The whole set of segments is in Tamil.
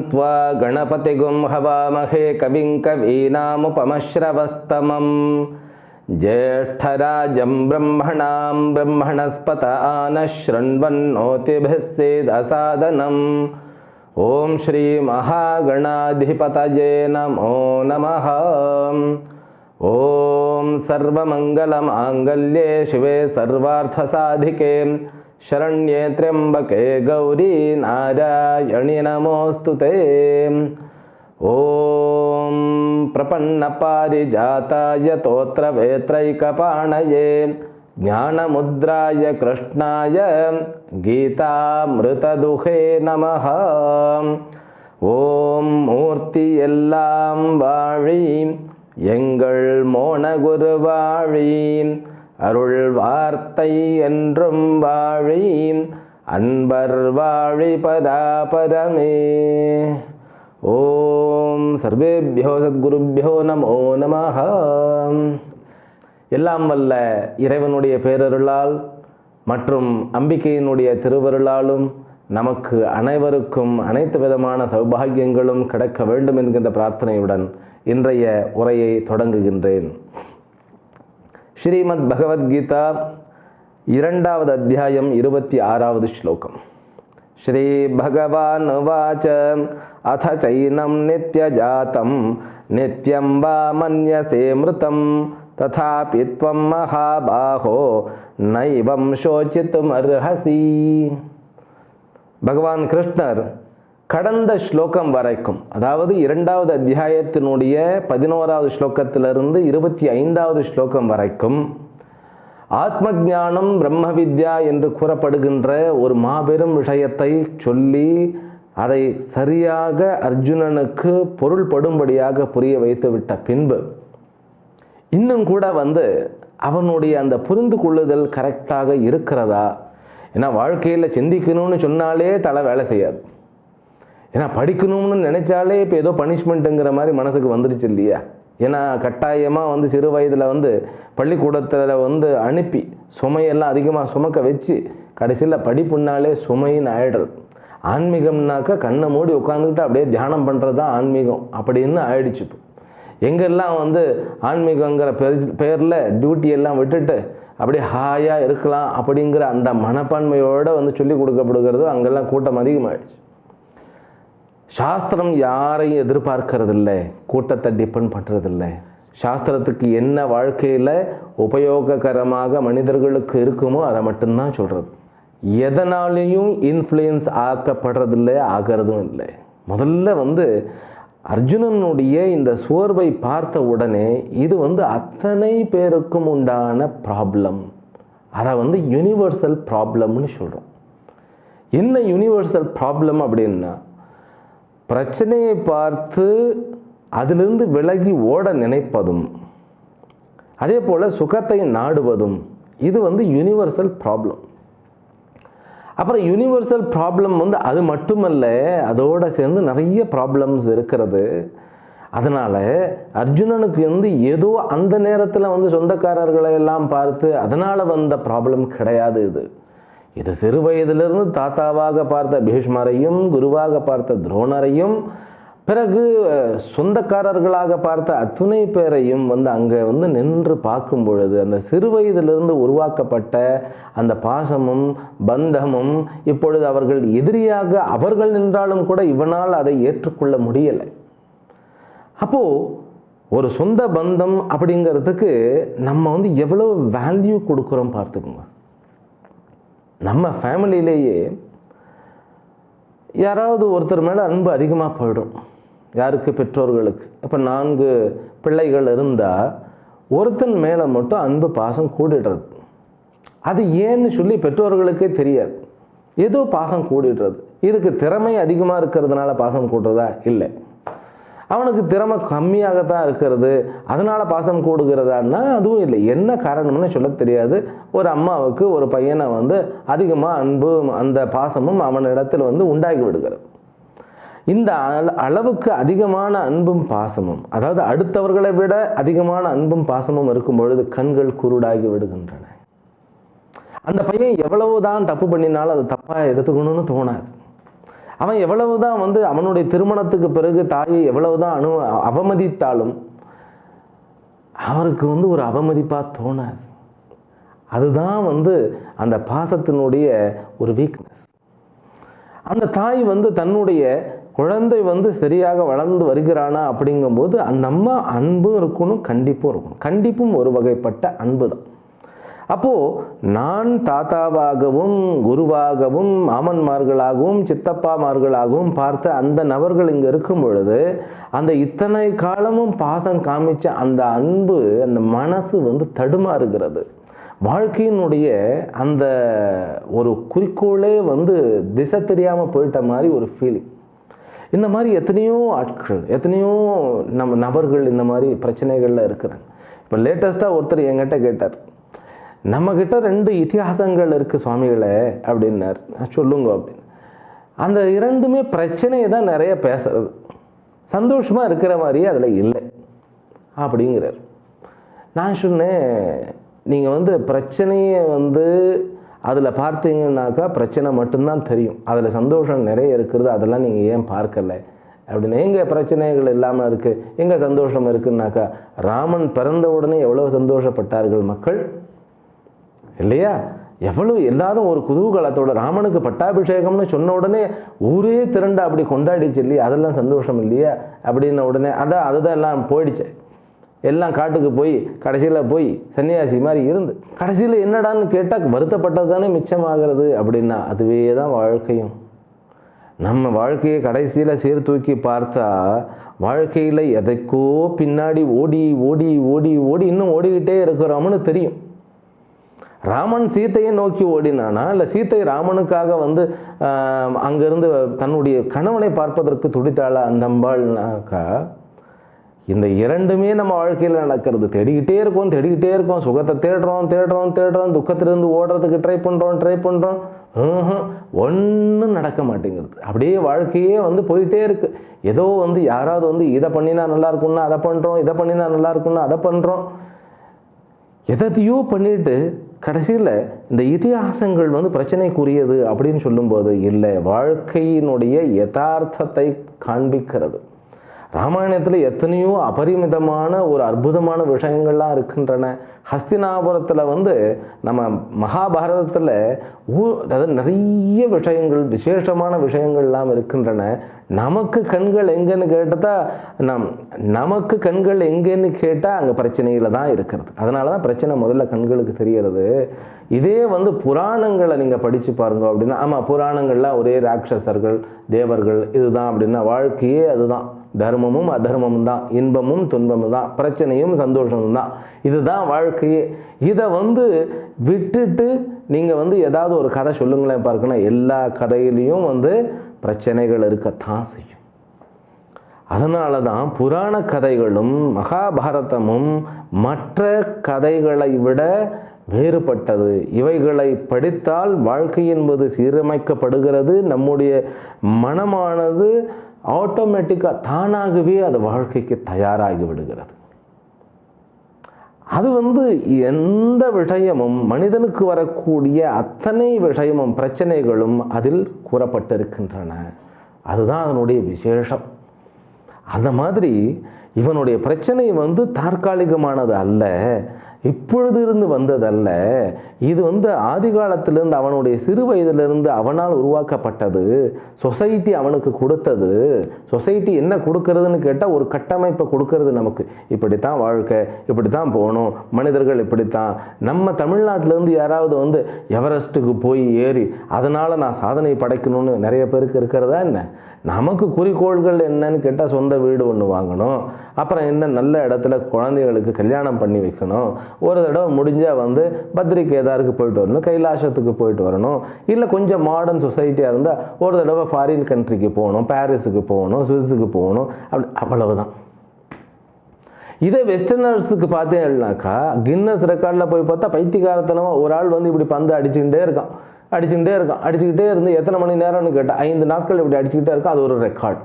गणानान्त्वा गणपतिगुं हवामहे कविं कवीनामुपमश्रवस्तमं ज्येष्ठराजं ब्रह्मणां ब्रह्मणस्पत आनः शृण्वन्नोतिभिः सेदसादनम् ॐ श्रीमहागणाधिपतये नमो नमः। ॐ सर्वमङ्गलमाङ्गल्ये शिवे सर्वार्थसाधिके शरण्ये त्र्यम्बके गौरी नारायणि नमोऽस्तु ते ॐ प्रपन्नपारिजाताय तोत्रवेत्रैकपाणये ज्ञानमुद्राय कृष्णाय गीतामृतदुहे नमः ஓம் மூர்த்தி எல்லாம் வாழி எங்கள் மோனகுரு வாழி அருள் வார்த்தை என்றும் வாழி அன்பர் வாழி பராபரமே ஓம் சர்வேபியோ சத்குருபியோ நமோ நமஹ. எல்லாம் வல்ல இறைவனுடைய பேரருளால் மற்றும் அம்பிக்கையினுடைய திருவருளாலும் நமக்கு அனைவருக்கும் அனைத்து விதமான சௌபாகியங்களும் கிடைக்க வேண்டும் என்கின்ற பிரார்த்தனையுடன் இன்றைய உரையை தொடங்குகின்றேன். ஸ்ரீமத் பகவத்கீதா இரண்டாவது அத்தியாயம் இருபத்தி ஆறாவது ஸ்லோகம் ஸ்ரீ பகவான் உவாச்ச அத சைனம் நித்யஜாத்தம் நித்யம் வா மன்யசே மிருதம் ததாபி त्वं மகாபாகோ நைவம் சோச்சித்தும் அர்ஹசி பகவான் கிருஷ்ணர் கடந்த ஸ்லோகம் வரைக்கும் அதாவது இரண்டாவது அத்தியாயத்தினுடைய பதினோராவது ஸ்லோகத்திலிருந்து இருபத்தி ஐந்தாவது ஸ்லோகம் வரைக்கும் ஆத்ம ஞானம் பிரம்ம வித்யா என்று கூறப்படுகின்ற ஒரு மாபெரும் விஷயத்தை சொல்லி அதை சரியாக அர்ஜுனனுக்கு பொருள்படும்படியாக புரிய வைத்துவிட்ட பின்பு இன்னும் கூட வந்து அவனுடைய அந்த புரிந்து கொள்ளுதல் கரெக்டாக இருக்கிறதா? ஏன்னா வாழ்க்கையில் சிந்திக்கணும்னு சொன்னாலே தலை வேலை செய்யாது. ஏன்னா படிக்கணும்னு நினைச்சாலே இப்போ ஏதோ பனிஷ்மெண்ட்டுங்கிற மாதிரி மனசுக்கு வந்துடுச்சு இல்லையா? ஏன்னா கட்டாயமாக வந்து சிறு வயதில் வந்து பள்ளிக்கூடத்தில் வந்து அனுப்பி சுமையெல்லாம் அதிகமாக சுமக்க வச்சு கடைசியில் படிப்புனாலே சுமைன்னு ஆயிடுறது. ஆன்மீகம்னாக்கா கண்ணை மூடி உட்காந்துக்கிட்டு அப்படியே தியானம் பண்ணுறது தான் ஆன்மீகம். அப்படின்னு ஆயிடுச்சு இப்போ. எங்கெல்லாம் வந்து ஆன்மீகங்கிற பெரு பேரில் டியூட்டியெல்லாம் விட்டுட்டு அப்படியே ஹாயாக இருக்கலாம் அப்படிங்கிற அந்த மனப்பான்மையோடு வந்து சொல்லி கொடுக்கப்படுகிறது அங்கெல்லாம் கூட்டம் அதிகமாகிடுச்சு சாஸ்திரம் யாரையும் எதிர்பார்க்கறதில்லை கூட்டத்தை டிபெண்ட் பண்ணுறதில்ல சாஸ்திரத்துக்கு என்ன வாழ்க்கையில் உபயோககரமாக மனிதர்களுக்கு இருக்குமோ அதை மட்டும்தான் சொல்கிறது எதனாலேயும் இன்ஃப்ளூயன்ஸ் ஆக்கப்படுறதில்லை ஆகிறதும் இல்லை. முதல்ல வந்து அர்ஜுனனுடைய இந்த சோர்வை பார்த்த உடனே இது வந்து அத்தனை பேருக்கும் உண்டான ப்ராப்ளம் அதை வந்து யூனிவர்சல் ப்ராப்ளம்னு சொல்கிறோம் என்ன யூனிவர்சல் ப்ராப்ளம் அப்படின்னா பிரச்சனையை பார்த்து அதிலிருந்து விலகி ஓட நினைப்பதும் அதே போல் சுகத்தை நாடுவதும் இது வந்து யூனிவர்சல் ப்ராப்ளம் அப்புறம் யூனிவர்சல் ப்ராப்ளம் வந்து அது மட்டுமல்ல அதோடு சேர்ந்து நிறைய ப்ராப்ளம்ஸ் இருக்கிறது. அதனால் அர்ஜுனனுக்கு வந்து ஏதோ அந்த நேரத்தில் வந்து சொந்தக்காரர்களை எல்லாம் பார்த்து அதனால் வந்த ப்ராப்ளம் கிடையாது இது. இது சிறு வயதிலிருந்து தாத்தாவாக பார்த்த பீஷ்மரையும் குருவாக பார்த்த துரோணரையும் பிறகு சொந்தக்காரர்களாக பார்த்த அத்துணை பேரையும் வந்து அங்கே வந்து நின்று பார்க்கும் பொழுது அந்த சிறு வயதிலிருந்து உருவாக்கப்பட்ட அந்த பாசமும் பந்தமும் இப்பொழுது அவர்கள் எதிரியாக அவர்கள் நின்றாலும் கூட இவனால் அதை ஏற்றுக்கொள்ள முடியலை. அப்போது ஒரு சொந்த பந்தம் அப்படிங்கிறதுக்கு நம்ம வந்து எவ்வளோ வேல்யூ கொடுக்குறோம் பார்த்துக்கோங்க. நம்ம ஃபேமிலியிலேயே யாராவது ஒருத்தர் மேலே அன்பு அதிகமாக போயிடும். யாருக்கு? பெற்றோர்களுக்கு. இப்போ நான்கு பிள்ளைகள் இருந்தால் ஒருத்தன் மேலே மட்டும் அன்பு பாசம் கூடிடுறது. அது ஏன்னு சொல்லி பெற்றோர்களுக்கே தெரியாது. ஏதோ பாசம் கூடிடுறது. இதுக்கு திறமை அதிகமாக இருக்கிறதுனால பாசம் கூடுறதா? இல்லை. அவனுக்கு திறமை கம்மியாகத்தான் இருக்கிறது. அதனால பாசம் கூடுகிறதான்னா அதுவும் இல்லை. என்ன காரணம்னு சொல்ல தெரியாது. ஒரு அம்மாவுக்கு ஒரு பையனை வந்து அதிகமாக அன்பும் அந்த பாசமும் அவனிடத்தில் வந்து உண்டாகி விடுகிறது. இந்த அள- அளவுக்கு அதிகமான அன்பும் பாசமும் அதாவது அடுத்தவர்களை விட அதிகமான அன்பும் பாசமும் இருக்கும் பொழுது கண்கள் குருடாகி விடுகின்றன. அந்த பையன் எவ்வளவுதான் தப்பு பண்ணினாலும் அது தப்பாக எடுத்துக்கணும்னு தோணாது. அவன் எவ்வளவுதான் வந்து அவனுடைய திருமணத்துக்கு பிறகு தாயை எவ்வளவுதான் அனு அவமதித்தாலும் அவருக்கு வந்து ஒரு அவமதிப்பாக தோணாது. அதுதான் வந்து அந்த பாசத்தினுடைய ஒரு வீக்னஸ் அந்த தாய் வந்து தன்னுடைய குழந்தை வந்து சரியாக வளர்ந்து வருகிறானா அப்படிங்கும்போது அந்த அம்மா அன்பும் இருக்கணும் கண்டிப்பும் இருக்கணும். கண்டிப்பும் ஒரு வகைப்பட்ட அன்பு தான் அப்போது நான் தாத்தாவாகவும் குருவாகவும் மாமன்மார்களாகவும் சித்தப்பாமார்களாகவும் பார்த்த அந்த நபர்கள் இங்கே இருக்கும் பொழுது அந்த இத்தனை காலமும் பாசம் காமிச்ச அந்த அன்பு அந்த மனசு வந்து தடுமாறுகிறது. வாழ்க்கையினுடைய அந்த ஒரு குறிக்கோளே வந்து திசை தெரியாமல் போயிட்ட மாதிரி ஒரு ஃபீலிங் இந்த மாதிரி எத்தனையோ ஆட்கள் எத்தனையோ நம்ம நபர்கள் இந்த மாதிரி பிரச்சனைகளில் இருக்கிறாங்க. இப்போ லேட்டஸ்ட்டாக ஒருத்தர் என்கிட்ட கேட்டார் நம்மக்கிட்ட ரெண்டு இதிகாசங்கள் இருக்குது சுவாமிகளே அப்படின்னார். நான் சொல்லுங்க அப்படின்னு. அந்த இரண்டுமே பிரச்சனையை தான் நிறைய பேசுறது. சந்தோஷமாக இருக்கிற மாதிரியே அதில் இல்லை அப்படிங்கிறார். நான் சொன்னேன் நீங்கள் வந்து பிரச்சனையை வந்து அதில் பார்த்தீங்கன்னாக்கா பிரச்சனை மட்டும்தான் தெரியும். அதில் சந்தோஷம் நிறைய இருக்கிறது அதெல்லாம் நீங்கள் ஏன் பார்க்கலை? அப்படின்னு. எங்கே பிரச்சனைகள் இல்லாமல் இருக்குது எங்கே சந்தோஷம் இருக்குன்னாக்கா ராமன் பிறந்த உடனே எவ்வளோ சந்தோஷப்பட்டார்கள் மக்கள்? இல்லையா? எவ்வளோ எல்லாரும் ஒரு குதூகலத்தோட ராமனுக்கு பட்டாபிஷேகம்னு சொன்ன உடனே ஊரே திரண்டு அப்படி கொண்டாடிச்சு இல்லையா? அதெல்லாம் சந்தோஷம் இல்லையா? அப்படின்ன உடனே அதான் அதுதான் எல்லாம் போயிடுச்சு. எல்லாம் காட்டுக்கு போய் கடைசியில் போய் சன்னியாசி மாதிரி இருந்து கடைசியில் என்னடான்னு கேட்டால் வருத்தப்பட்டது தானே மிச்சமாகிறது அப்படின்னா அதுவே தான் வாழ்க்கையும். நம்ம வாழ்க்கையை கடைசியில் சீர்தூக்கி பார்த்தா வாழ்க்கையில் எதைக்கோ பின்னாடி ஓடி ஓடி ஓடி ஓடி இன்னும் ஓடிக்கிட்டே இருக்கிறோம்னு தெரியும். ராமன் சீத்தையை நோக்கி ஓடினானா? இல்லை சீத்தை ராமனுக்காக வந்து அங்கேருந்து அங்கிருந்து தன்னுடைய கணவனை பார்ப்பதற்கு துடித்தாளா? அந்த அம்பாள்னாக்கா இந்த இரண்டுமே நம்ம வாழ்க்கையில் நடக்கிறது. தேடிக்கிட்டே இருக்கோம் தேடிக்கிட்டே இருக்கோம். சுகத்தை தேடுறோம் தேடுறோம் தேடுறோம். துக்கத்திலிருந்து ஓடுறதுக்கு ட்ரை பண்ணுறோம் ட்ரை பண்ணுறோம் ஒன்றும் நடக்க மாட்டேங்கிறது. அப்படியே வாழ்க்கையே வந்து போயிட்டே இருக்கு. ஏதோ வந்து யாராவது வந்து இதை பண்ணினா நல்லா இருக்கும்னா அதை பண்ணுறோம் இதை பண்ணினா நல்லா இருக்கும்னா அதை பண்ணுறோம் எதையோ பண்ணிட்டு கடைசியில் இந்த இதிகாசங்கள் வந்து பிரச்சனைக்குரியது அப்படின்னு சொல்லும்போது இல்லை வாழ்க்கையினுடைய யதார்த்தத்தை காண்பிக்கிறது. ராமாயணத்தில் எத்தனையோ அபரிமிதமான ஒரு அற்புதமான விஷயங்கள்லாம் இருக்கின்றன. ஹஸ்தினாபுரத்தில் வந்து நம்ம மகாபாரதத்தில் ஊ அதாவது நிறைய விஷயங்கள் விசேஷமான விஷயங்கள்லாம் இருக்கின்றன. நமக்கு கண்கள் எங்கேன்னு கேட்டால் நம் நமக்கு கண்கள் எங்கேன்னு கேட்டால் அங்கே பிரச்சனையில் தான் இருக்கிறது. அதனால தான் பிரச்சனை முதல்ல கண்களுக்கு தெரியறது. இதே வந்து புராணங்களை நீங்கள் படித்து பாருங்க அப்படின்னா ஆமாம் புராணங்கள்லாம் ஒரே ராட்சசர்கள் தேவர்கள் இதுதான் அப்படின்னா வாழ்க்கையே அதுதான். தர்மமும் அதர்மமும் தான். இன்பமும் துன்பமும் தான். பிரச்சனையும் சந்தோஷமும் தான். இதுதான் வாழ்க்கையே. இதை வந்து விட்டுட்டு நீங்கள் வந்து ஏதாவது ஒரு கதை சொல்லுங்களேன் பார்க்கணும் எல்லா கதையிலையும் வந்து பிரச்சனைகள் இருக்கத்தான் செய்யும். அதனால தான் புராண கதைகளும் மகாபாரதமும் மற்ற கதைகளை விட வேறுபட்டது. இவைகளை படித்தால் வாழ்க்கை என்பது சீரமைக்கப்படுகிறது. நம்முடைய மனமானது ஆட்டோமேட்டிக்காக தானாகவே அது வாழ்க்கைக்கு தயாராகி விடுகிறது. அது வந்து எந்த விஷயமும் மனிதனுக்கு வரக்கூடிய அத்தனை விஷயமும் பிரச்சனைகளும் அதில் கூறப்பட்டிருக்கின்றன. அதுதான் அதனுடைய விசேஷம். அந்த மாதிரி இவனுடைய பிரச்சனை வந்து தற்காலிகமானது அல்ல. இப்பொழுது இருந்து வந்ததல்ல. இது வந்து ஆதி காலத்திலிருந்து அவனுடைய சிறு வயதிலிருந்து அவனால் உருவாக்கப்பட்டது. சொசைட்டி அவனுக்கு கொடுத்தது. சொசைட்டி என்ன கொடுக்கறதுன்னு கேட்டால் ஒரு கட்டமைப்பை கொடுக்கறது நமக்கு. இப்படித்தான் வாழ்க்கை இப்படி தான் போகணும். மனிதர்கள் இப்படித்தான். நம்ம தமிழ்நாட்டிலேருந்து யாராவது வந்து எவரெஸ்ட்டுக்கு போய் ஏறி அதனால் நான் சாதனை படைக்கணும்னு நிறைய பேருக்கு இருக்கிறதா என்ன? நமக்கு குறிக்கோள்கள் என்னன்னு கேட்டால் சொந்த வீடு ஒன்று வாங்கணும். அப்புறம் என்ன நல்ல இடத்துல குழந்தைகளுக்கு கல்யாணம் பண்ணி வைக்கணும். ஒரு தடவை முடிஞ்சால் வந்து பத்ரி கேதாருக்கு போயிட்டு வரணும் கைலாசத்துக்கு போயிட்டு வரணும். இல்லை கொஞ்சம் மாடர்ன் சொசைட்டியாக இருந்தால் ஒரு தடவை ஃபாரின் கண்ட்ரிக்கு போகணும் பாரிஸுக்கு போகணும் சுவிஸுக்கு போகணும் அப்படி அவ்வளவுதான். இதே வெஸ்டர்னர்ஸுக்கு பார்த்தேன்னாக்கா கின்னஸ் ரெக்கார்டில் போய் பார்த்தா பைத்தியகாரத்தனமாக ஒரு ஆள் வந்து இப்படி பந்து அடிச்சுக்கிட்டே இருக்கான். அடிச்சுக்கிட்டே இருக்கான். அடிச்சுக்கிட்டே இருந்து எத்தனை மணி நேரம்னு கேட்டால் ஐந்து நாட்கள் இப்படி அடிச்சுக்கிட்டே இருக்கா அது ஒரு ரெக்கார்ட்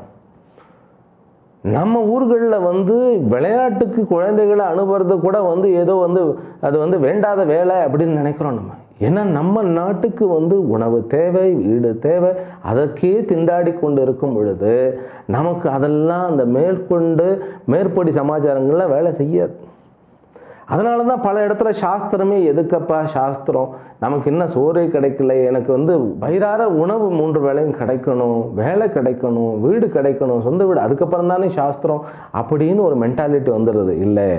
நம்ம ஊர்களில் வந்து விளையாட்டுக்கு குழந்தைகளை அனுப்புறது கூட வந்து ஏதோ வந்து அது வந்து வேண்டாத வேலை அப்படின்னு நினைக்கிறோம் நம்ம. ஏன்னா நம்ம நாட்டுக்கு வந்து உணவு தேவை வீடு தேவை அதற்கே திண்டாடி கொண்டு இருக்கும் பொழுது நமக்கு அதெல்லாம் அந்த மேற்கொண்டு மேற்படி சமாச்சாரங்களில் வேலை செய்யாது அதனால தான் பல இடத்துல சாஸ்திரமே எதுக்கப்பா சாஸ்திரம்? நமக்கு என்ன சோறே கிடைக்கல எனக்கு வந்து வயிறார உணவு மூன்று வேளையும் கிடைக்கணும் வேலை கிடைக்கணும் வீடு கிடைக்கணும் சொந்த வீடு அதுக்கப்புறம் தானே சாஸ்திரம் அப்படின்னு ஒரு மென்டாலிட்டி வந்துடுது இல்லை.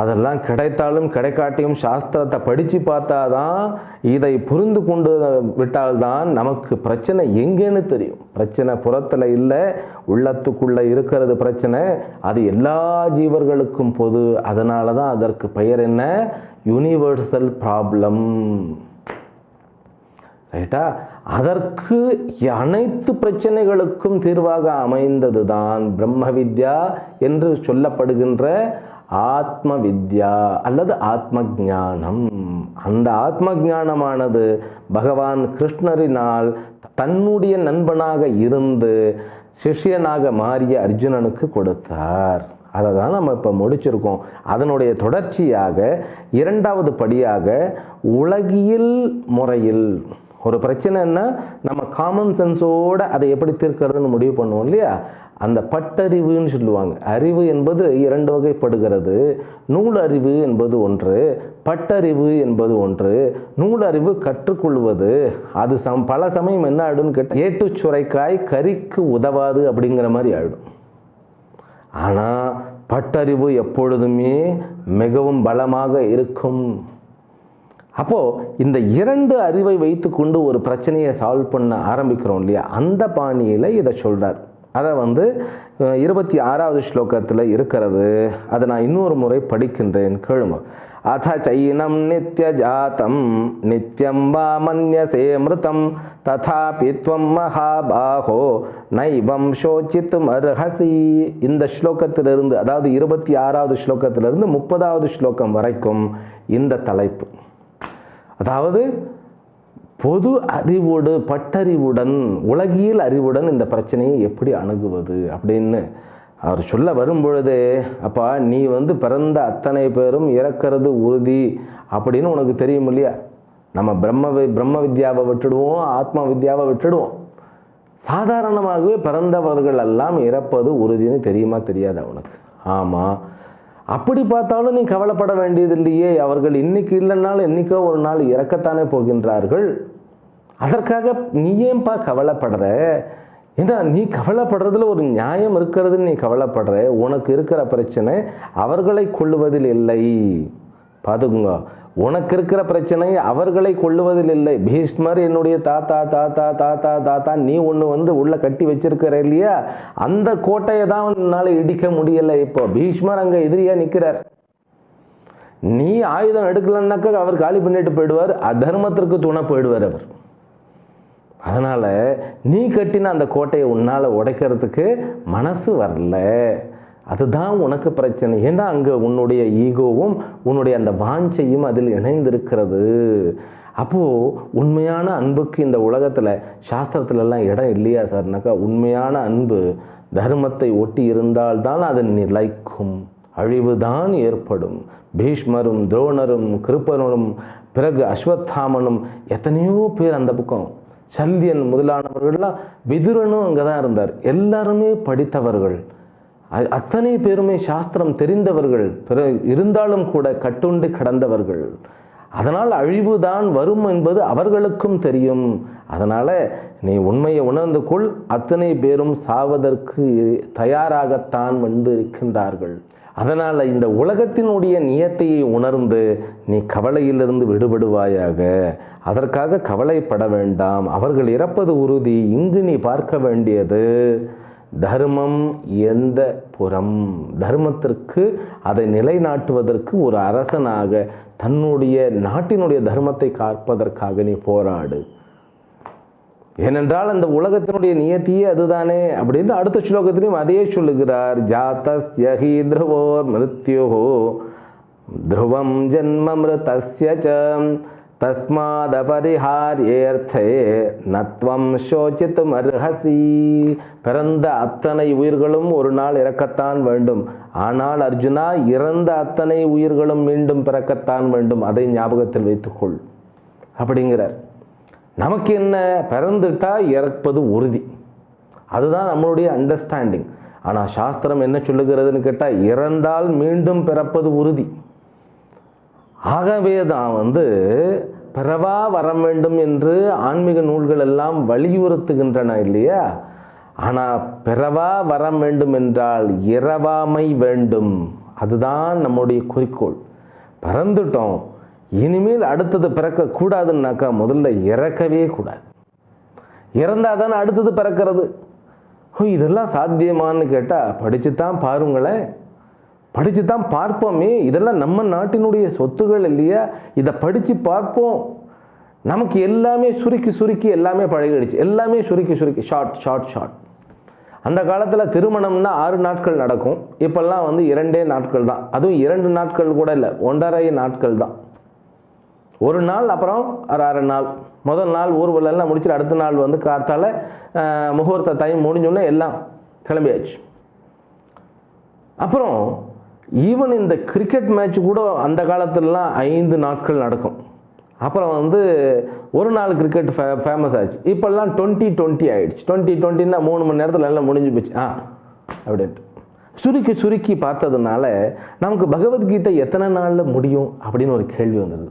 அதெல்லாம் கிடைத்தாலும் கிடைக்காட்டியும் சாஸ்திரத்தை படித்து பார்த்தா தான் இதை புரிந்து கொண்டு விட்டால்தான் நமக்கு பிரச்சனை எங்கேன்னு தெரியும். பிரச்சனை புறத்தில் இல்லை உள்ளத்துக்குள்ளே இருக்கிறது பிரச்சனை. அது எல்லா ஜீவர்களுக்கும் பொது. அதனால தான் அதற்கு பெயர் என்ன? யூனிவர்சல் ப்ராப்ளம் ரைட்டா அதற்கு அனைத்து பிரச்சனைகளுக்கும் தீர்வாக அமைந்தது தான் பிரம்ம வித்யா என்று சொல்லப்படுகின்ற ஆத்ம வித்யா அல்லது ஆத்ம ஞானம் அந்த ஆத்ம ஞானமானது பகவான் கிருஷ்ணரினால் தன்னுடைய நண்பனாக இருந்து சிஷ்யனாக மாறிய அர்ஜுனனுக்கு கொடுத்தார். அதை தான் நம்ம இப்போ முடிச்சிருக்கோம். அதனுடைய தொடர்ச்சியாக இரண்டாவது படியாக உலகியல் முறையில் ஒரு பிரச்சனைன்னா நம்ம காமன் சென்ஸோட அதை எப்படி தீர்க்கிறதுன்னு முடிவு பண்ணுவோம் இல்லையா? அந்த பட்டறிவுன்னு சொல்லுவாங்க. அறிவு என்பது இரண்டு வகைப்படுகிறது. நூலறிவு என்பது ஒன்று பட்டறிவு என்பது ஒன்று. நூலறிவு கற்றுக்கொள்வது அது சம் பல சமயம் என்ன ஆயிடும்னு கேட்டால் ஏட்டு சுரைக்காய் கறிக்கு உதவாது அப்படிங்கிற மாதிரி ஆயிடும். ஆனால் பட்டறிவு எப்பொழுதுமே மிகவும் பலமாக இருக்கும். அப்போது இந்த இரண்டு அறிவை வைத்துக்கொண்டு ஒரு பிரச்சனையை சால்வ் பண்ண ஆரம்பிக்கிறோம் இல்லையா? அந்த பாணியில் இதை சொல்கிறார் அதை வந்து இருபத்தி ஆறாவது ஸ்லோகத்தில் இருக்கிறது. அதை நான் இன்னொரு முறை படிக்கின்றேன். கேளுங்க. அத சைனம் நித்ய ஜாத்தம் நித்யம் வா மன்யசே மிருதம் ததாபி துவம் மகாபாகோ நைவம் சோச்சித்தும் அர்ஹசி. இந்த ஸ்லோகத்திலிருந்து அதாவது இருபத்தி ஆறாவது ஸ்லோகத்திலிருந்து முப்பதாவது ஸ்லோகம் வரைக்கும் இந்த தலைப்பு. அதாவது பொது அறிவோடு பட்டறிவுடன் உலகியல் அறிவுடன் இந்த பிரச்சனையை எப்படி அணுகுவது அப்படின்னு அவர் சொல்ல வரும்பொழுதே அப்பா நீ வந்து பிறந்த அத்தனை பேரும் இறக்கிறது உறுதி அப்படின்னு உனக்கு தெரியும் இல்லையா? நம்ம பிரம்ம வி- பிரம்ம வித்யாவை விட்டுடுவோம் ஆத்ம வித்யாவை விட்டுடுவோம். சாதாரணமாகவே பிறந்தவர்கள் எல்லாம் இறப்பது உறுதின்னு தெரியுமா தெரியாது அவனுக்கு ஆமாம் அப்படி பார்த்தாலும் நீ கவலைப்பட வேண்டியதில்லையே. அவர்கள் இன்னைக்கு இல்லைனாலும் என்னைக்கோ ஒரு நாள் இறக்கத்தானே போகின்றார்கள். அதற்காக நீ ஏன்பா கவலைப்படுற? ஏன்னா நீ கவலைப்படுறதுல ஒரு நியாயம் இருக்கிறதுன்னு நீ கவலைப்படுற? உனக்கு இருக்கிற பிரச்சனை அவர்களை கொள்ளுவதில் இல்லை. பார்த்துக்குங்க உனக்கு இருக்கிற பிரச்சனை அவர்களை கொள்ளுவதில் இல்லை. பீஷ்மர் என்னுடைய தாத்தா தாத்தா தாத்தா தாத்தா நீ ஒன்று வந்து உள்ள கட்டி வச்சிருக்கிற இல்லையா? அந்த கோட்டையை தான் உன்னால் இடிக்க முடியலை இப்போ. பீஷ்மர் அங்கே எதிரியா நிற்கிறார் நீ ஆயுதம் எடுக்கலன்னாக்க அவர் காலி பண்ணிட்டு போயிடுவார். அதர்மத்திற்கு துணை போயிடுவார் அவர். அதனால் நீ கட்டின அந்த கோட்டையை உன்னால் உடைக்கிறதுக்கு மனசு வரல. அதுதான் உனக்கு பிரச்சனை. ஏன்னா அங்கே உன்னுடைய ஈகோவும் உன்னுடைய அந்த வாஞ்சையும் அதில் இணைந்திருக்கிறது? அப்போது உண்மையான அன்புக்கு இந்த உலகத்தில் சாஸ்திரத்துலலாம் இடம் இல்லையா சார்னாக்கா? உண்மையான அன்பு தர்மத்தை ஒட்டி இருந்தால்தான் அது நிலைக்கும். அழிவுதான் ஏற்படும். பீஷ்மரும் துரோணரும் கிருப்பனரும் பிறகு அஸ்வத்தாமனும் எத்தனையோ பேர் அந்த பக்கம். சல்யன் முதலானவர்கள்லாம் விதுரனும் அங்கே தான் இருந்தார். எல்லாருமே படித்தவர்கள். அத்தனை பேருமே சாஸ்திரம் தெரிந்தவர்கள் பிற இருந்தாலும் கூட கட்டுண்டு கடந்தவர்கள். அதனால் அழிவுதான் வரும் என்பது அவர்களுக்கும் தெரியும். அதனால் நீ உண்மையை உணர்ந்து கொள். அத்தனை பேரும் சாவதற்கு தயாராகத்தான் வந்து இருக்கின்றார்கள். அதனால் இந்த உலகத்தினுடைய நியத்தையை உணர்ந்து நீ கவலையிலிருந்து விடுபடுவாயாக. அதற்காக கவலைப்பட வேண்டாம். அவர்கள் இறப்பது உறுதி. இங்கு நீ பார்க்க வேண்டியது தர்மம் எந்த புறம்? தர்மத்திற்கு அதை நிலைநாட்டுவதற்கு ஒரு அரசனாக தன்னுடைய நாட்டினுடைய தர்மத்தை காப்பதற்காக நீ போராடு. ஏனென்றால் அந்த உலகத்தினுடைய நியத்தியே அதுதானே அப்படின்னு அடுத்த ஸ்லோகத்திலையும் அதையே சொல்லுகிறார். ஜாத்தஸ்யஹி த்ருவோர் மிருத்யுஹோ த்ருவம் ஜன்ம மிருதஸ்ய தஸ்மாதபரிஹாரியேர்த்தே நத்வம் சோச்சித் மர்ஹசி பிறந்த அத்தனை உயிர்களும் ஒரு நாள் இறக்கத்தான் வேண்டும். ஆனால் அர்ஜுனா இறந்த அத்தனை உயிர்களும் மீண்டும் பிறக்கத்தான் வேண்டும். அதை ஞாபகத்தில் வைத்துக்கொள். அப்படிங்கிறார். நமக்கு என்ன? பிறந்துட்டா இறப்பது உறுதி. அதுதான் நம்மளுடைய அண்டர்ஸ்டாண்டிங் ஆனால் சாஸ்திரம் என்ன சொல்லுகிறதுன்னு கேட்டால் இறந்தால் மீண்டும் பிறப்பது உறுதி. ஆகவே தான் வந்து பிறவா வர வேண்டும் என்று ஆன்மீக நூல்கள் எல்லாம் வலியுறுத்துகின்றன இல்லையா? ஆனால் பிறவா வர வேண்டும் என்றால் இரவாமை வேண்டும். அதுதான் நம்முடைய குறிக்கோள். பிறந்துட்டோம். இனிமேல் அடுத்தது பிறக்கக்கூடாதுன்னாக்கா முதல்ல இறக்கவே கூடாது. இறந்தால் தானே அடுத்தது பிறக்கிறது. இதெல்லாம் சாத்தியமான்னு கேட்டால் படித்து தான் பாருங்களேன். படித்து தான் பார்ப்போமே. இதெல்லாம் நம்ம நாட்டினுடைய சொத்துகள் இல்லையா? இதை படித்து பார்ப்போம். நமக்கு எல்லாமே சுருக்கி சுருக்கி எல்லாமே பழகிடுச்சு. எல்லாமே சுருக்கி சுருக்கி ஷார்ட் ஷார்ட் ஷார்ட் அந்த காலத்தில் திருமணம்னா ஆறு நாட்கள் நடக்கும். இப்போல்லாம் வந்து இரண்டே நாட்கள் தான். அதுவும் இரண்டு நாட்கள் கூட இல்லை ஒன்றரை நாட்கள் தான். ஒரு நாள் அப்புறம் ஒரு அரை நாள். முதல் நாள் ஊர்வலெல்லாம் முடிச்சுட்டு அடுத்த நாள் வந்து காத்தால் முகூர்த்த டைம் முடிஞ்சோடனே எல்லாம் கிளம்பியாச்சு. அப்புறம் ஈவன் இந்த கிரிக்கெட் மேட்ச் கூட அந்த காலத்துலலாம் ஐந்து நாட்கள் நடக்கும். அப்புறம் வந்து ஒரு நாள் கிரிக்கெட் ஃபே ஃபேமஸ் ஆச்சு. இப்போல்லாம் டுவெண்ட்டி டுவெண்ட்டி ஆகிடுச்சு டுவெண்ட்டி டுவெண்ட்டின்னா மூணு மணி நேரத்தில் எல்லாம் முடிஞ்சு போச்சு. ஆ அப்படின்ட்டு. சுருக்கி சுருக்கி பார்த்ததுனால நமக்கு பகவத்கீதை எத்தனை நாளில் முடியும் அப்படின்னு ஒரு கேள்வி வந்தது.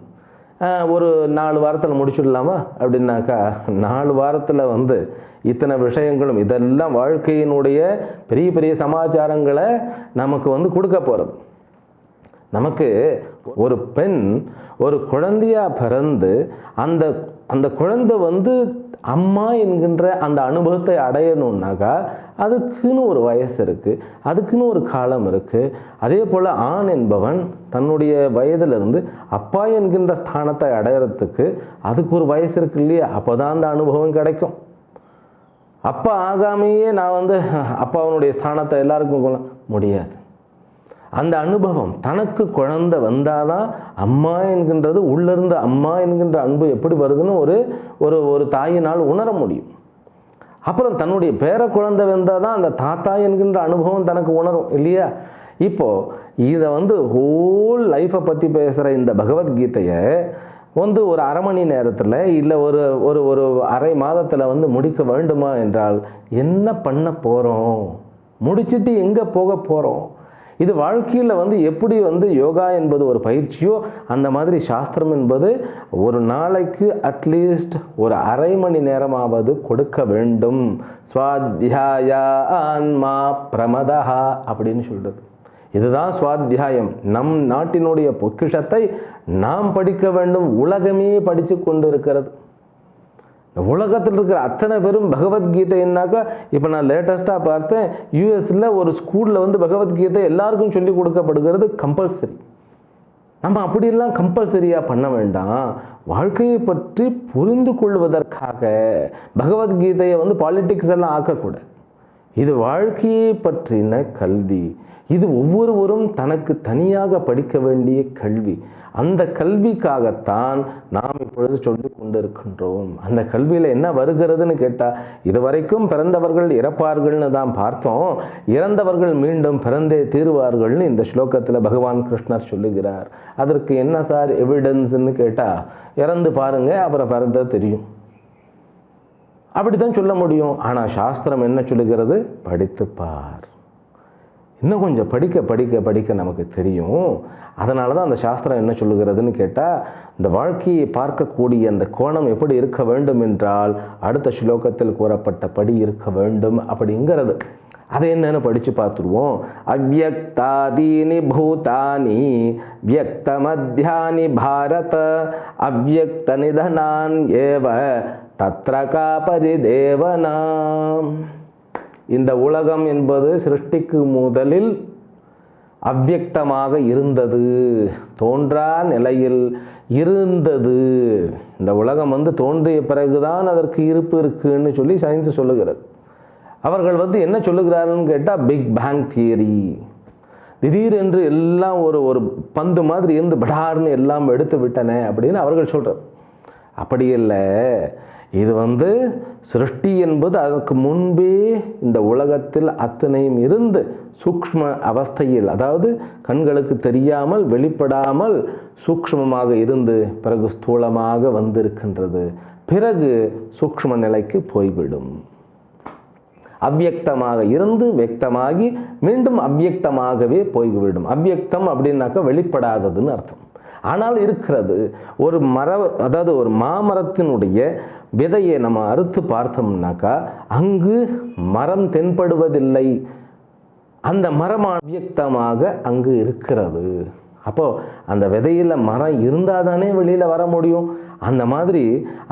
ஒரு நாலு வாரத்தில் முடிச்சுடலாமா அப்படின்னாக்கா நாலு வாரத்தில் வந்து இத்தனை விஷயங்களும் இதெல்லாம் வாழ்க்கையினுடைய பெரிய பெரிய சமாச்சாரங்களை நமக்கு வந்து கொடுக்க போகிறது நமக்கு ஒரு பெண் ஒரு குழந்தையாக பிறந்து அந்த அந்த குழந்தை வந்து அம்மா என்கின்ற அந்த அனுபவத்தை அடையணுன்னாக்கா அதுக்குன்னு ஒரு வயசு இருக்குது அதுக்குன்னு ஒரு காலம் இருக்குது அதே போல் ஆண் என்பவன் தன்னுடைய வயதிலிருந்து அப்பா என்கின்ற ஸ்தானத்தை அடையிறதுக்கு அதுக்கு ஒரு வயசு இருக்கு இல்லையா? அப்போ தான் அந்த அனுபவம் கிடைக்கும். அப்பா ஆகாமையே நான் வந்து அப்பாவனுடைய ஸ்தானத்தை எல்லாருக்கும் கொள்ள முடியாது. அந்த அனுபவம் தனக்கு குழந்தை வந்தாதான் அம்மா என்கின்றது உள்ளிருந்து அம்மா என்கின்ற அன்பு எப்படி வருதுன்னு ஒரு ஒரு ஒரு தாயினால் உணர முடியும். அப்புறம் தன்னுடைய பேர குழந்தை வந்தால் தான் அந்த தாத்தா என்கின்ற அனுபவம் தனக்கு உணரும் இல்லையா? இப்போது இதை வந்து ஹோல் லைஃப்பை பற்றி பேசுகிற இந்த பகவத்கீதையை வந்து ஒரு அரை மணி நேரத்தில் இல்லை ஒரு ஒரு ஒரு அரை மாதத்தில் வந்து முடிக்க வேண்டுமா என்றால் என்ன பண்ண போகிறோம் முடிச்சிட்டு எங்கே போக போகிறோம் இது வாழ்க்கையில் வந்து எப்படி வந்து யோகா என்பது ஒரு பயிற்சியோ அந்த மாதிரி சாஸ்திரம் என்பது ஒரு நாளைக்கு அட்லீஸ்ட் ஒரு அரை மணி நேரமாவது கொடுக்க வேண்டும். சுவாத்தியாயா ஆன்மா பிரமதஹா அப்படின்னு சொல்கிறது இதுதான் சுவாத்தியாயம். நம் நாட்டினுடைய பொக்கிஷத்தை நாம் படிக்க வேண்டும் உலகமே படித்து கொண்டு இருக்கிறது இந்த உலகத்தில் இருக்கிற அத்தனை பேரும் பகவத்கீதைன்னாக்கா இப்போ நான் லேட்டஸ்ட்டாக பார்த்தேன் யூஎஸில் ஒரு ஸ்கூலில் வந்து பகவத்கீதை எல்லாருக்கும் சொல்லி கொடுக்கப்படுகிறது கம்பல்சரி நம்ம அப்படியெல்லாம் கம்பல்சரியாக பண்ண வேண்டாம். வாழ்க்கையை பற்றி புரிந்து கொள்வதற்காக பகவத்கீதையை வந்து பாலிட்டிக்ஸ் எல்லாம் ஆக்கக்கூடாது. இது வாழ்க்கையை பற்றின கல்வி. இது ஒவ்வொருவரும் தனக்கு தனியாக படிக்க வேண்டிய கல்வி. அந்த கல்விக்காகத்தான் நாம் இப்பொழுது சொல்லி கொண்டிருக்கின்றோம். அந்த கல்வியில் என்ன வருகிறதுன்னு கேட்டால் இதுவரைக்கும் பிறந்தவர்கள் இறப்பார்கள்னு தான் பார்த்தோம். இறந்தவர்கள் மீண்டும் பிறந்தே தீருவார்கள்னு இந்த ஸ்லோகத்தில் பகவான் கிருஷ்ணர் சொல்லுகிறார். அதற்கு என்ன சார் எவிடன்ஸ்ன்னு கேட்டால் இறந்து பாருங்க அப்புறம் பிறந்த தெரியும். அப்படித்தான் சொல்ல முடியும். ஆனால் சாஸ்திரம் என்ன சொல்லுகிறது? படித்து பார் இன்னும் கொஞ்சம் படிக்க படிக்க படிக்க நமக்கு தெரியும். அதனால தான் அந்த சாஸ்திரம் என்ன சொல்லுகிறதுன்னு கேட்டால் இந்த வாழ்க்கையை பார்க்கக்கூடிய அந்த கோணம் எப்படி இருக்க வேண்டும் என்றால் அடுத்த ஸ்லோகத்தில் கூறப்பட்டபடி இருக்க வேண்டும் அப்படிங்கிறது. அதை என்னன்னு படித்து பார்த்துருவோம். அவ்வக்தாதீனி பூதானி வியக்த மத்தியானி பாரத அவ்வக்த நிதனான் ஏவ தத்ரகா பரிதேவனாம் தேவனாம். இந்த உலகம் என்பது சிருஷ்டிக்கு முதலில் அவ்யக்தமாக இருந்தது. தோன்றா நிலையில் இருந்தது. இந்த உலகம் வந்து தோன்றிய பிறகுதான் அதற்கு இருப்பு இருக்குன்னு சொல்லி சயின்ஸ் சொல்லுகிறது. அவர்கள் வந்து என்ன சொல்லுகிறார்கள்னு கேட்டால் பிக் பேங் தியரி திடீரென்று எல்லாம் ஒரு ஒரு பந்து மாதிரி இருந்து படார்னு எல்லாம் எடுத்து விட்டன அப்படின்னு அவர்கள் சொல்கிறார் அப்படி இல்லை. இது வந்து சிருஷ்டி என்பது அதற்கு முன்பே இந்த உலகத்தில் அத்தனையும் இருந்து சூக்ஷ்ம அவஸ்தையில் அதாவது கண்களுக்கு தெரியாமல் வெளிப்படாமல் சூக்ஷ்மமாக இருந்து பிறகு ஸ்தூலமாக வந்திருக்கின்றது. பிறகு சூக்ஷ்ம நிலைக்கு போய்விடும். அவ்யக்தமாக இருந்து வியக்தமாகி மீண்டும் அவ்வியக்தமாகவே போய்விடும். அவ்வியக்தம் அப்படின்னாக்கா வெளிப்படாததுன்னு அர்த்தம். ஆனால் இருக்கிறது ஒரு மர அதாவது ஒரு மாமரத்தினுடைய விதையை நம்ம அறுத்து பார்த்தோம்னாக்கா அங்கு மரம் தென்படுவதில்லை. அந்த மரம் அவ்யக்தமாக அங்கு இருக்கிறது. அப்போ அந்த விதையில் மரம் இருந்தால் தானே வெளியில் வர முடியும்? அந்த மாதிரி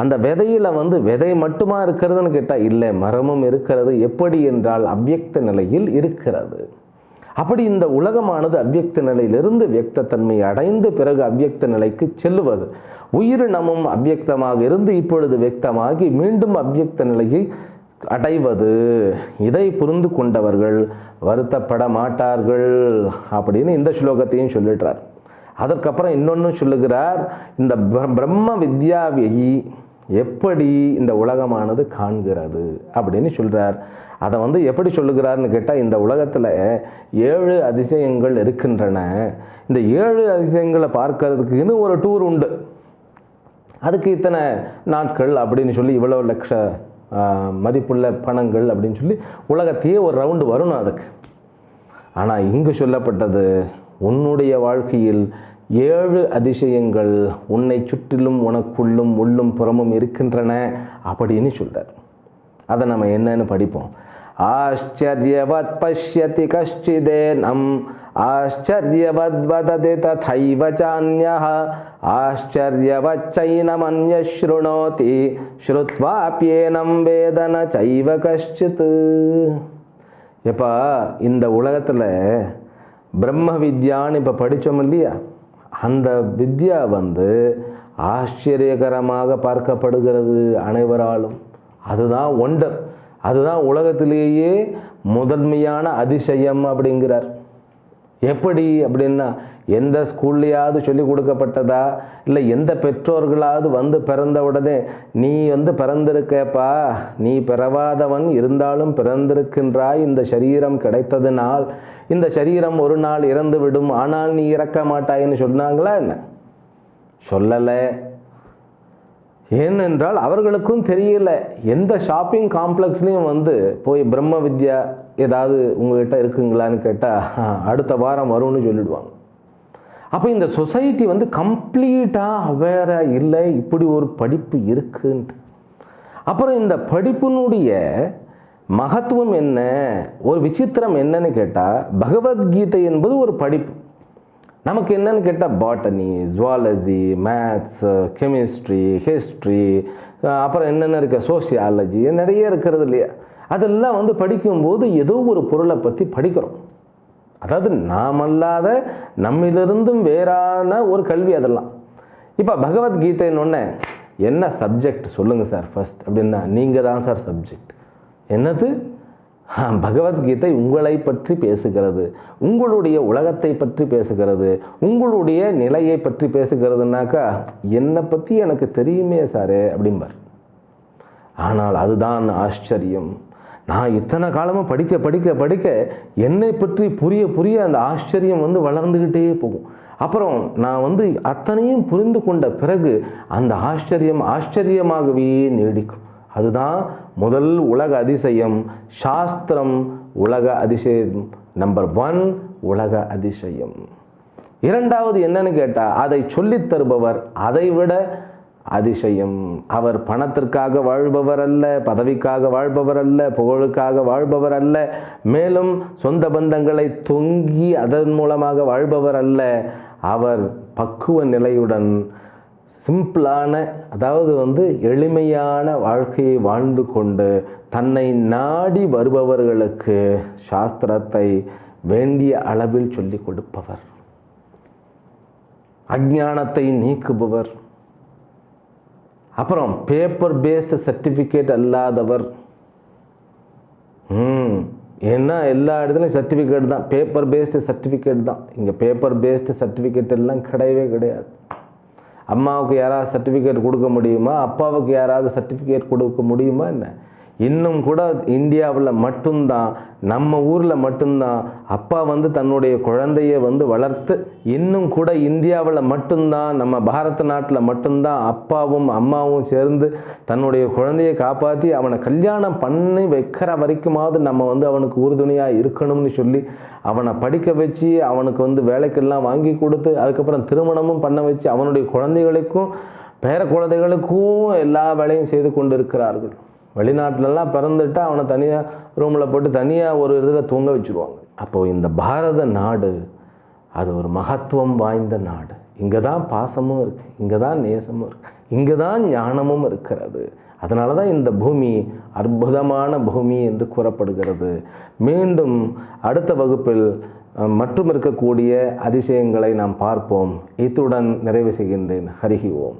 அந்த விதையில் வந்து விதை மட்டுமா இருக்கிறதுன்னு கேட்டால் இல்லை மரமும் இருக்கிறது. எப்படி என்றால் அவ்யக்த நிலையில் இருக்கிறது. அப்படி இந்த உலகமானது அவ்யக்த நிலையிலிருந்து வியக்தத்தன்மை அடைந்து பிறகு அவ்யக்த நிலைக்கு செல்லுவது. உயிரினமும் அவ்யக்தமாக இருந்து இப்பொழுது வியக்தமாகி மீண்டும் அவ்யக்த நிலையை அடைவது. இதை புரிந்து கொண்டவர்கள் வருத்தப்பட மாட்டார்கள் அப்படின்னு இந்த ஸ்லோகத்தையும் சொல்லிடுறார். அதற்கப்புறம் இன்னொன்று சொல்லுகிறார் இந்த பிரம்ம வித்யாவியை எப்படி இந்த உலகமானது காண்கிறது அப்படின்னு சொல்கிறார் அதை வந்து எப்படி சொல்லுகிறார்னு கேட்டால் இந்த உலகத்தில் ஏழு அதிசயங்கள் இருக்கின்றன. இந்த ஏழு அதிசயங்களை பார்க்கறதுக்கு இன்னும் ஒரு டூர் உண்டு. அதுக்கு இத்தனை நாட்கள் அப்படின்னு சொல்லி இவ்வளோ லட்ச மதிப்புள்ள பணங்கள் அப்படின்னு சொல்லி உலகத்தையே ஒரு ரவுண்டு வரணும் அதுக்கு. ஆனால் இங்கு சொல்லப்பட்டது உன்னுடைய வாழ்க்கையில் ஏழு அதிசயங்கள் உன்னை சுற்றிலும் உனக்குள்ளும் உள்ளும் புறமும் இருக்கின்றன அப்படின்னு சொல்கிறார் அதை நம்ம என்னன்னு படிப்போம். ஆச்சரியவத் பஷ்யதி கஷ்டிதே நம் வததி ததைவ சான்யः ஆச்சரியவச்சைனமன்ய शृणोति ஸ்ருத்வாப்யேனம் வேதன சைவ கஷ்டித் எப்பா இந்த உலகத்தில் பிரம்ம வித்யான்னு இப்போ படித்தோம் இல்லையா அந்த வித்யா வந்து ஆச்சரியகரமாக பார்க்கப்படுகிறது அனைவராலும் அதுதான் ஒண்டர் அதுதான் உலகத்திலேயே முதன்மையான அதிசயம் அப்படிங்கிறார் எப்படி அப்படின்னா எந்த ஸ்கூல்லையாவது சொல்லி கொடுக்கப்பட்டதா? இல்லை எந்த பெற்றோர்களாவது வந்து பிறந்த உடனே நீ வந்து பிறந்திருக்கப்பா நீ பிறவாதவன் இருந்தாலும் பிறந்திருக்கின்றாய் இந்த சரீரம் கிடைத்ததினால் இந்த சரீரம் ஒரு நாள் இறந்து விடும் ஆனால் நீ இறக்க மாட்டாய்ன்னு சொன்னாங்களா என்ன? சொல்லலை. ஏனென்றால் அவர்களுக்கும் தெரியல. எந்த ஷாப்பிங் காம்ப்ளெக்ஸ்லையும் வந்து போய் பிரம்ம வித்யா ஏதாவது உங்ககிட்ட இருக்குங்களான்னு கேட்டால் அடுத்த வாரம் வரும்னு சொல்லிடுவாங்க. அப்போ இந்த சொசைட்டி வந்து கம்ப்ளீட்டாக அவேராக இல்லை இப்படி ஒரு படிப்பு இருக்குன்ட்டு. அப்புறம் இந்த படிப்பினுடைய மகத்துவம் என்ன ஒரு விசித்திரம் என்னன்னு கேட்டால் பகவத்கீதை என்பது ஒரு படிப்பு. நமக்கு என்னன்னு கேட்டால் botany zoology maths chemistry history அப்புறம் என்னென்ன இருக்க? சோசியாலஜி நிறைய இருக்கிறது இல்லையா? அதெல்லாம் வந்து படிக்கும்போது ஏதோ ஒரு பொருளை பற்றி படிக்கிறோம். அதாவது நாமல்லாத நம்மிலிருந்தும் வேறான ஒரு கல்வி அதெல்லாம். இப்போ பகவத்கீதைன்னு ஒன்று என்ன சப்ஜெக்ட் சொல்லுங்கள் சார் ஃபஸ்ட் அப்படின்னா நீங்கள் தான் சார் சப்ஜெக்ட் என்னது? பகவத்கீதை உங்களை பற்றி பேசுகிறது. உங்களுடைய உலகத்தை பற்றி பேசுகிறது. உங்களுடைய நிலையை பற்றி பேசுகிறதுனாக்கா என்னை பற்றி எனக்கு தெரியுமே சாரே அப்படிம்பார். ஆனால் அதுதான் ஆச்சரியம். நான் இத்தனை காலமும் படிக்க படிக்க படிக்க என்னை பற்றி புரிய புரிய அந்த ஆச்சரியம் வந்து வளர்ந்துக்கிட்டே போகும். அப்புறம் நான் வந்து அத்தனையும் புரிந்து கொண்ட பிறகு அந்த ஆச்சரியம் ஆச்சரியமாகவே நீடிக்கும். அதுதான் முதல் உலக அதிசயம் சாஸ்திரம் உலக அதிசயம். நம்பர் ஒன் உலக அதிசயம். இரண்டாவது என்னன்னு கேட்டால் அதை சொல்லித் தருபவர் அதை விட அதிசயம். அவர் பணத்திற்காக வாழ்பவர் அல்ல பதவிக்காக வாழ்பவர் அல்ல புகழுக்காக வாழ்பவர் அல்ல. மேலும் சொந்த பந்தங்களை தொங்கி அதன் மூலமாக வாழ்பவர் அல்ல. அவர் பக்குவ நிலையுடன் சிம்பிளான அதாவது வந்து எளிமையான வாழ்க்கையை வாழ்ந்து கொண்டு தன்னை நாடி வருபவர்களுக்கு சாஸ்திரத்தை வேண்டிய அளவில் சொல்லிக் கொடுப்பவர். அஜானத்தை நீக்குபவர். அப்புறம் பேப்பர் பேஸ்டு சர்டிஃபிகேட் அல்லாதவர். ம் ஏன்னா எல்லா இடத்துலையும் சர்டிஃபிகேட் தான். பேப்பர் பேஸ்டு சர்டிஃபிகேட் தான். இங்கே பேப்பர் பேஸ்டு சர்டிஃபிகேட் எல்லாம் கிடையவே கிடையாது. அம்மாவுக்கு யாராவது சர்டிஃபிகேட் கொடுக்க முடியுமா? அப்பாவுக்கு யாராவது சர்டிஃபிகேட் கொடுக்க முடியுமா? என்ன? இன்னும் கூட இந்தியாவில் மட்டும்தான் நம்ம ஊரில் மட்டும்தான் அப்பா வந்து தன்னுடைய குழந்தைய வந்து வளர்த்து இன்னும் கூட இந்தியாவில் மட்டும்தான் நம்ம பாரத நாட்டில் மட்டும்தான் அப்பாவும் அம்மாவும் சேர்ந்து தன்னுடைய குழந்தையை காப்பாற்றி அவனை கல்யாணம் பண்ணி வைக்கிற வரைக்குமாவது நம்ம வந்து அவனுக்கு உறுதுணையாக இருக்கணும்னு சொல்லி அவனை படிக்க வச்சு அவனுக்கு வந்து வேலைக்கெல்லாம் வாங்கி கொடுத்து அதுக்கப்புறம் திருமணமும் பண்ண வச்சு அவனுடைய குழந்தைகளுக்கும் பேர குழந்தைகளுக்கும் எல்லா வேலையும் செய்து கொண்டு இருக்கிறார்கள் வெளிநாட்டிலலாம் பிறந்துட்டு அவனை தனியாக ரூமில் போட்டு தனியாக ஒரு இதில் தூங்க வச்சுருவாங்க. அப்போது இந்த பாரத நாடு அது ஒரு மகத்துவம் வாய்ந்த நாடு. இங்கே தான் பாசமும் இருக்குது இங்கே தான் நேசமும் இருக்குது இங்கே தான் ஞானமும் இருக்கிறது. அதனால தான் இந்த பூமி அற்புதமான பூமி என்று கூறப்படுகிறது. மீண்டும் அடுத்த வகுப்பில் மற்றும் இருக்கக்கூடிய அதிசயங்களை நாம் பார்ப்போம். இத்துடன் நிறைவு செய்கின்றேன். ஹரிகி ஓம்.